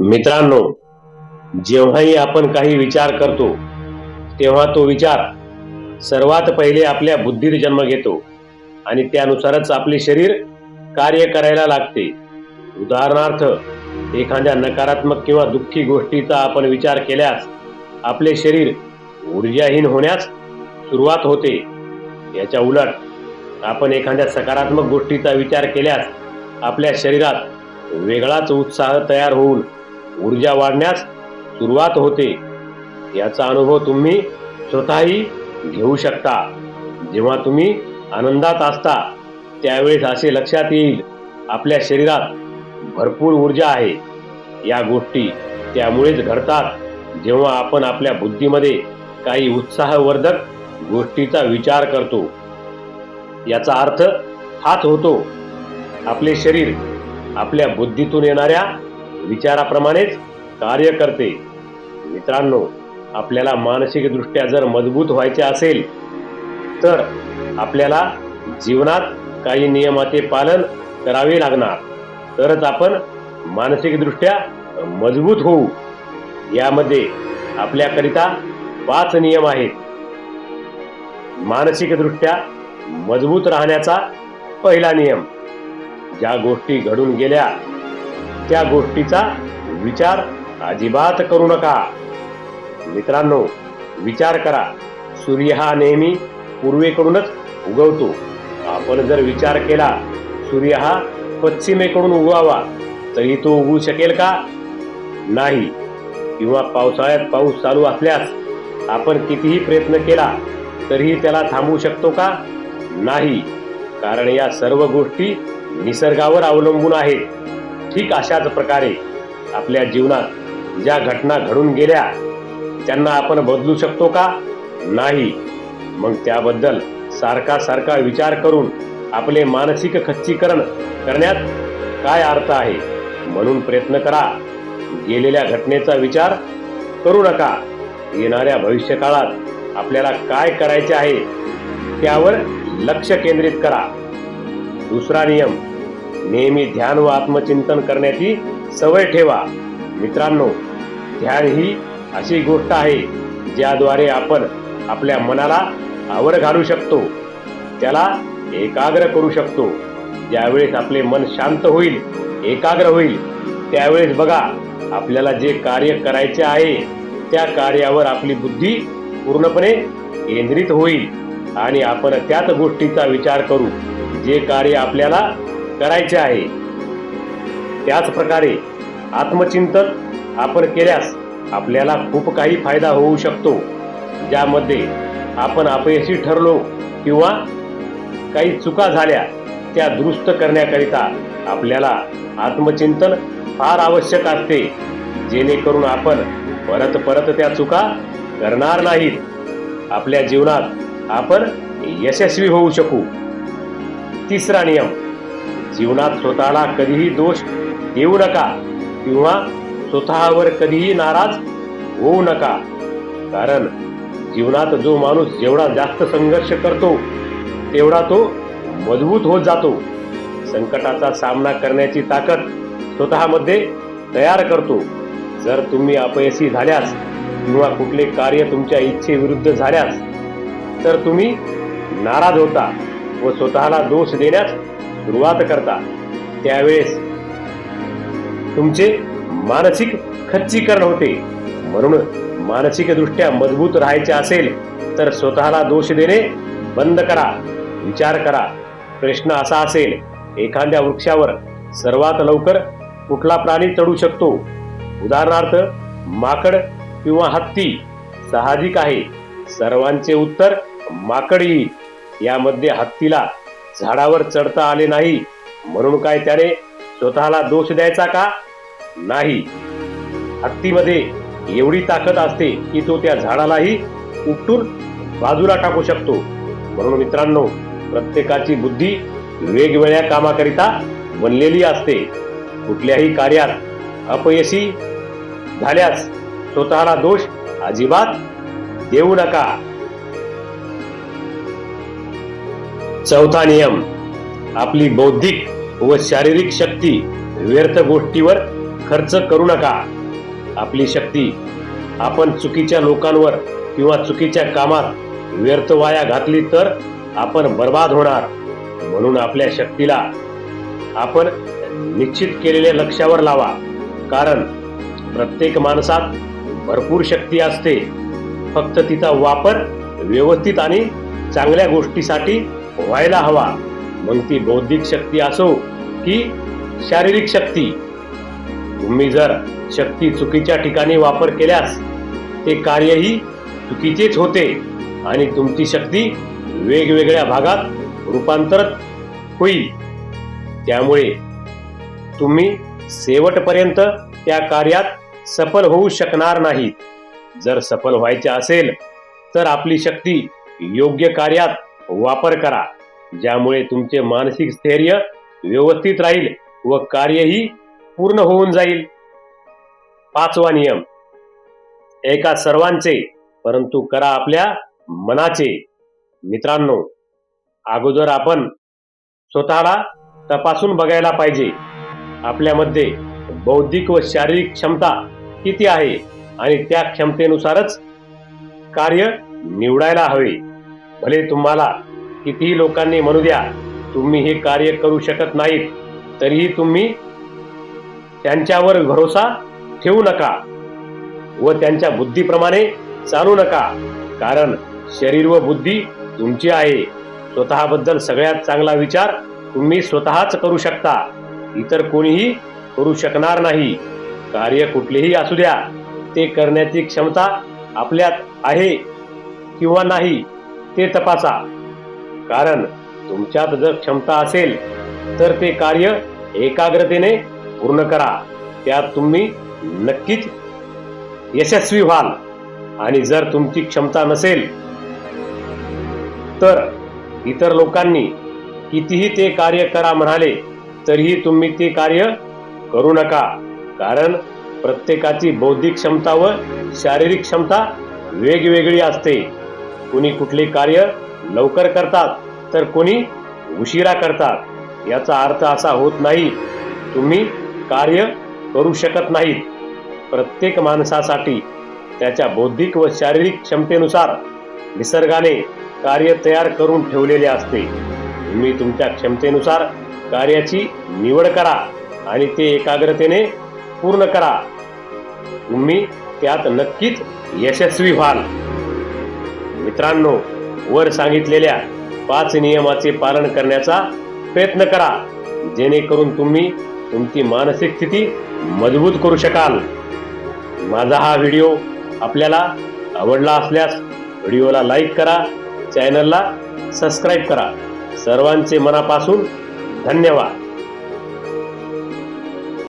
मित्रांनो जेव्हाही आपण काही विचार करतो तेव्हा तो विचार सर्वात पहिले आपल्या बुद्धीत जन्म घेतो आणि त्यानुसारच आपले शरीर कार्य करायला लागते. उदाहरणार्थ एखाद्या नकारात्मक किंवा दुःखी गोष्टीचा आपण विचार केल्यास आपले शरीर ऊर्जाहीन होण्यास सुरुवात होते. याच्या उलट आपण एखाद्या सकारात्मक गोष्टीचा विचार केल्यास आपल्या शरीरात वेगळाच उत्साह तयार होऊन ऊर्जा वाढण्यास सुरुवात होते. याचा अनुभव तुम्ही स्वतःही घेऊ शकता. जेव्हा तुम्ही आनंदात असता त्यावेळेस असे लक्षात येईल आपल्या शरीरात भरपूर ऊर्जा आहे. या गोष्टी त्यामुळेच घडतात. जेव्हा आपण आपल्या बुद्धीमध्ये काही उत्साहवर्धक गोष्टीचा विचार करतो याचा अर्थ हाच होतो. आपले शरीर आपल्या बुद्धीतून येणाऱ्या विचाराप्रमाणेच कार्य करते मित्रांनो आपल्याला मानसिकदृष्ट्या जर मजबूत व्हायचे असेल तर आपल्याला जीवनात काही नियमाचे पालन करावे लागणार. तरच आपण मानसिकदृष्ट्या मजबूत होऊ. यामध्ये आपल्याकरिता पाच नियम आहेत. मानसिकदृष्ट्या मजबूत राहण्याचा पहिला नियम. ज्या गोष्टी घडून गेल्या त्या गोष्टीचा विचार अजिबात करू नका. मित्रांनो विचार करा. सूर्य हा नेहमी पूर्वेकडूनच उगवतो. आपण जर विचार केला सूर्य हा पश्चिमेकडून उगवावा तरी तो उगवू शकेल का? नाही. किंवा पावसाळ्यात पाऊस चालू असल्यास आपण कितीही प्रयत्न केला तरीही त्याला थांबवू शकतो का? नाही. कारण या सर्व गोष्टी निसर्गावर अवलंबून आहेत. ठीक अशाच प्रकारे आपल्या जीवनात ज्या घटना घडून गेल्या त्यांना आपण बदलू शकतो का? नाही. मग त्याबद्दल सारखा सारखा विचार करून आपले मानसिक खच्चीकरण करण्यात काय अर्थ आहे? म्हणून प्रयत्न करा. गेलेल्या घटनेचा विचार करू नका. येणाऱ्या भविष्यकाळात आपल्याला काय करायचे आहे त्यावर लक्ष केंद्रित करा. दुसरा नियम नेहमी ध्यान व आत्मचिंतन करण्याची सवय ठेवा. मित्रांनो ध्यान ही अशी गोष्ट आहे ज्याद्वारे आपण आपल्या मनाला आवर घालू शकतो. त्याला एकाग्र करू शकतो. ज्यावेळेस आपले मन शांत होईल एकाग्र होईल त्यावेळेस बघा आपल्याला जे कार्य करायचे आहे त्या कार्यावर आपली बुद्धी पूर्णपणे केंद्रित होईल. आणि आपण त्याच गोष्टीचा विचार करू. जे कार्य आपल्याला करायचे आहे. त्याच प्रकारे आत्मचिंतन आपण केल्यास आपल्याला खूप काही फायदा होऊ शकतो. ज्यामध्ये आपण अपयशी ठरलो किंवा काही चुका झाल्या त्या दुरुस्त करण्याकरिता आपल्याला आत्मचिंतन फार आवश्यक असते. जेणेकरून आपण परत परत त्या चुका करणार नाहीत. आपल्या जीवनात आपण यशस्वी होऊ शकू. तिसरा नियम जीवनात स्वतःला कधीही दोष देऊ नका किंवा स्वतःवर कधीही नाराज होऊ नका. कारण जीवनात जो माणूस जेवढा जास्त संघर्ष करतो तेवढा तो मजबूत होत जातो. संकटाचा सामना करण्याची ताकद स्वतःमध्ये तयार करतो. जर तुम्ही अपयशी झाल्यास किंवा कुठले कार्य तुमच्या इच्छेविरुद्ध झाल्यास तर तुम्ही नाराज होता व स्वतःला दोष देण्यास सुरुवात करता. त्यावेळेस तुमचे मानसिक खच्चीकरण होते. म्हणून मानसिकदृष्ट्या मजबूत राहायचे असेल तर स्वतःला दोष देणे बंद करा. विचार करा. प्रश्न असा असेल एखाद्या वृक्षावर सर्वात लवकर कुठला प्राणी चढू शकतो? उदाहरणार्थ माकड किंवा हत्ती. साहजिक आहे. सर्वांचे उत्तर माकड येईल यामध्ये हत्तीला झाडावर चढता आले नाही. म्हणून काय त्याने स्वतःला दोष द्यायचा का? नाही. हत्तीमध्ये एवढी ताकद असते की तो त्या झाडालाही उपटून बाजूला टाकू शकतो. म्हणून मित्रांनो प्रत्येकाची बुद्धी वेगवेगळ्या कामाकरिता बनलेली असते. कुठल्याही कार्यात अपयशी झाल्यास स्वतःला दोष अजिबात देऊ नका. चौथा नियम आपली बौद्धिक व शारीरिक शक्ती व्यर्थ गोष्टीवर खर्च करू नका. आपली शक्ती आपण चुकीच्या लोकांवर किंवा चुकीच्या कामात व्यर्थ वाया घातली तर आपण बर्बाद होणार. म्हणून आपल्या शक्तीला आपण निश्चित केलेल्या लक्ष्यावर लावा. कारण प्रत्येक माणसात भरपूर शक्ती असते. फक्त तिचा वापर व्यवस्थित आणि चांगल्या गोष्टीसाठी व्हायला हवा. मग ती बौद्धिक शक्ती असो की शारीरिक शक्ती. तुम्ही जर शक्ती चुकीच्या ठिकाणी वापर केल्यास ते कार्यही चुकीचेच होते आणि तुमची शक्ती वेगवेगळ्या भागात रूपांतरित होईल. त्यामुळे तुम्ही शेवटपर्यंत त्या कार्यात सफल होऊ शकणार नाहीत. जर सफल व्हायचे असेल तर आपली शक्ती योग्य कार्यात वापर करा ज्यामुळे तुमचे मानसिक स्थैर्य व्यवस्थित राहील व कार्यही पूर्ण होऊन जाईल. पाचवा नियम एका सर्वांचे परंतु करा आपल्या मनाचे. मित्रांनो अगोदर आपण स्वतःला तपासून बघायला पाहिजे आपल्यामध्ये बौद्धिक व शारीरिक क्षमता किती आहे आणि त्या क्षमतेनुसारच कार्य निवडायला हवे. भले तुम्हाला कितीही लोकांनी म्हणू द्या तुम्ही हे कार्य करू शकत नाहीत तरीही तुम्ही त्यांच्यावर भरोसा ठेवू नका व त्यांच्या बुद्धीप्रमाणे चालू नका कारण शरीर व बुद्धी तुमची आहे. स्वतःबद्दल सगळ्यात चांगला विचार तुम्ही स्वतःच करू शकता. इतर कोणीही करू शकणार नाही. कार्य कुठलेही असू द्या ते करण्याची क्षमता आपल्यात आहे किंवा नाही. ते तपासा. कारण तुमच्यात जर क्षमता असेल तर ते कार्य एकाग्रतेने पूर्ण करा. त्यात तुम्ही नक्कीच यशस्वी व्हाल. आणि जर तुमची क्षमता नसेल तर इतर लोकांनी कितीही ते कार्य करा म्हणाले तरीही तुम्ही ते कार्य करू नका. कारण प्रत्येकाची बौद्धिक क्षमता व शारीरिक क्षमता वेगवेगळी असते. कुणी कुठले कार्य लवकर करतात तर कोणी उशिरा करतात. याचा अर्थ असा होत नाही तुम्ही कार्य करू शकत नाहीत. प्रत्येक माणसासाठी त्याच्या बौद्धिक व शारीरिक क्षमतेनुसार निसर्गाने कार्य तयार करून ठेवलेले असते. तुम्ही तुमच्या क्षमतेनुसार कार्याची निवड करा आणि ते एकाग्रतेने पूर्ण करा. तुम्ही त्यात नक्कीच यशस्वी व्हाल. मित्रांनो वर सांगितलेल्या पाच नियमाचे पालन करण्याचा प्रयत्न करा. जेणेकरून तुम्ही तुमची मानसिक स्थिती मजबूत करू शकाल. माझा हा व्हिडिओ आपल्याला आवडला असल्यास व्हिडिओला लाईक करा चॅनलला सबस्क्राईब करा. सर्वांचे मनापासून धन्यवाद.